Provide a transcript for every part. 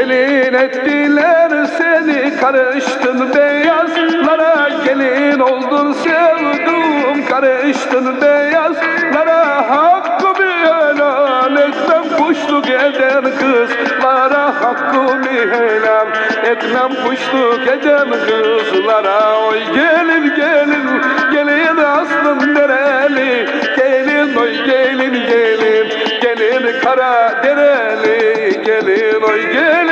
Gelin ettiler seni karıştın beyazlara. Gelin oldun sevdum karıştın beyazlara. Hakkımı helal etmem kuşluk eden kızlara. Hakkımı helal etmem kuşluk eden kızlara. Oy gelin gelin gelin aslım dereli. Gelin oy gelin gelin gelin kara dereli. Gelin oy gelin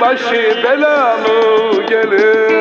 başı belalı gelin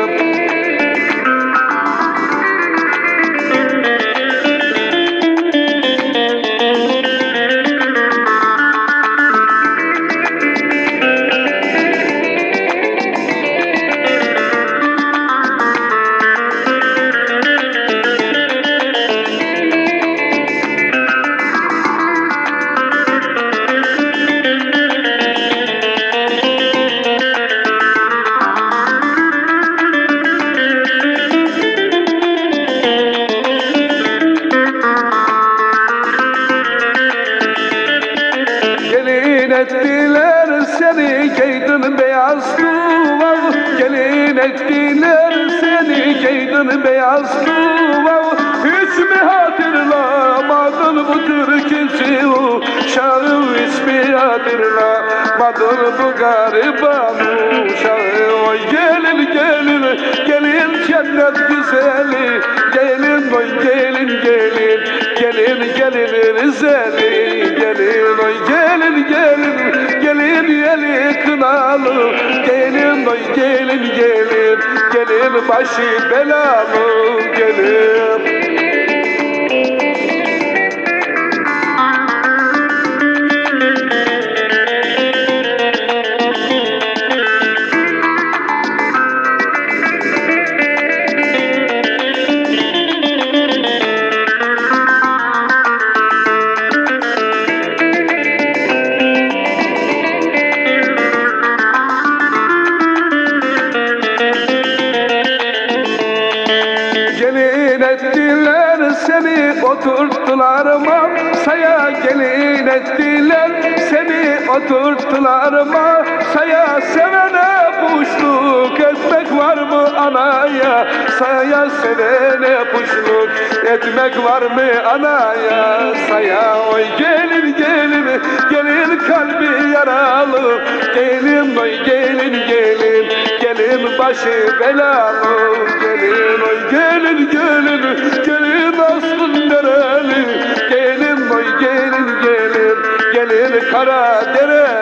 ettiler seni giydin beyaz duvar Gelin ettiler seni giydin beyaz duvar Hiç mi hatırlamadın bu türküsü Uşağı ismi hatırlamadın bu gariban uşağı Oy gelin gelin gelin cennet güzeli Gelin oy gelin gelin gelin gelin Gelin oy gelin gelin gelin yeli kınalı. Gelin oy gelin gelin gelin başı belalı. Gelin ettiler seni oturttular masaya. Gelin ettiler seni oturttular masaya. Sevene puşluk etmek var mı anaya? Saya sevene puşluk etmek var mı anaya? Saya oy gelin gelin gelin kalbi yaralı. Gelin oy gelin gelin gelin başı belalı. Gelin oy aslın dereli Gelin oy gelin gelin gelin kara dereli